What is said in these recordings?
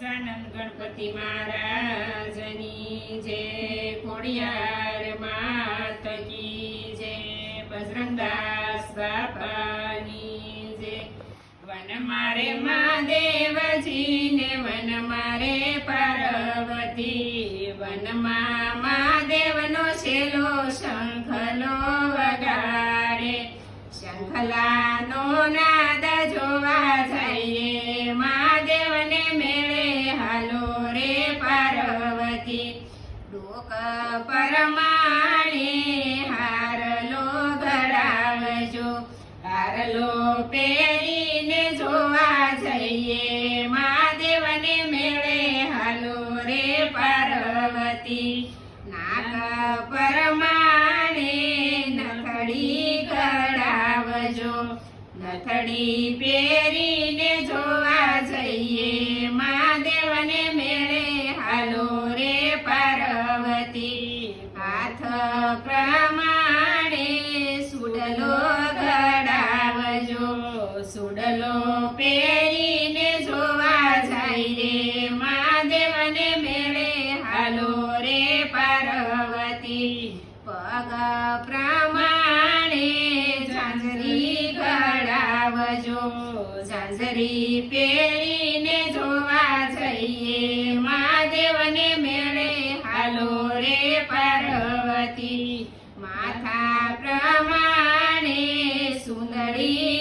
ગજાનંદ ગણપતિ મહારાજની જે ખોડિયાર માતકી જે બજરંગદાસ બાપાની જય વન મારે મહાદેવજી ને વન મારે પાર્વતી વનમાં મહાદેવનો છેલો શંખલો વગાડે, શંખલાનો નાદ પાર્વતી ડોક પરમાણે હારલો ગળાવજો હારલો પહેરીને જોવા જઈએ, મહાદેવને મેળે હાલો રે પાર્વતી. નાક પરમાણે નખડી ગળાવજો નથડી પહેરીને સુડલો પહેરીને જોવા જાય રે. મહાદેવને મેળે હાલો રે પાર્વતી. પગ પ્રમાણે ઝાંઝરી ગળાવજો ઝાંઝરી પહેરીને જોવા જઈએ. મહાદેવને મેળે હાલો રે પાર્વતી. માથા પ્રમાણે સુંદરી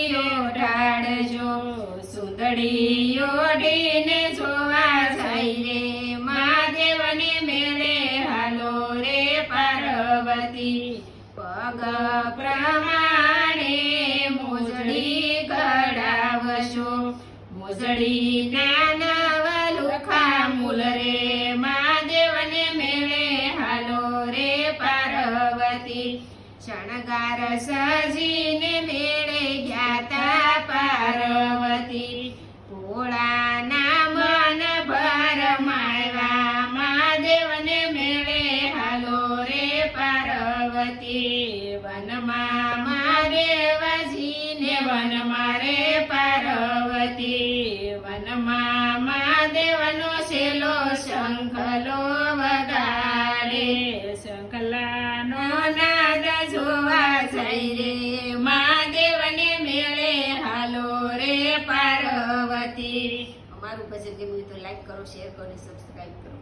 સુંદરી ઓઢીને જોવા જાય રે, મહાદેવને મેળે હાલો રે પાર્વતી. પગ પ્રમાણે મોજડી ગળાવશો મોજડી નાના લુખા મૂલ રે, મહાદેવને મેળે હાલો રે પાર્વતી. શણગાર સજીને મેળે જ્ઞાતા પાર્વતી વનમાં મહાદેવજીને વન મારે પાર્વતી વનમાં મહાદેવનો છેલો શંખલો વગારે શંખલાનો નાદ જોવા જઈ રે. મહાદેવને મેળે હાલો રે પાર્વતી. અમારું ભજન ગમ્યું તો લાઈક કરો શેર કરો સબસ્ક્રાઈબ કરો.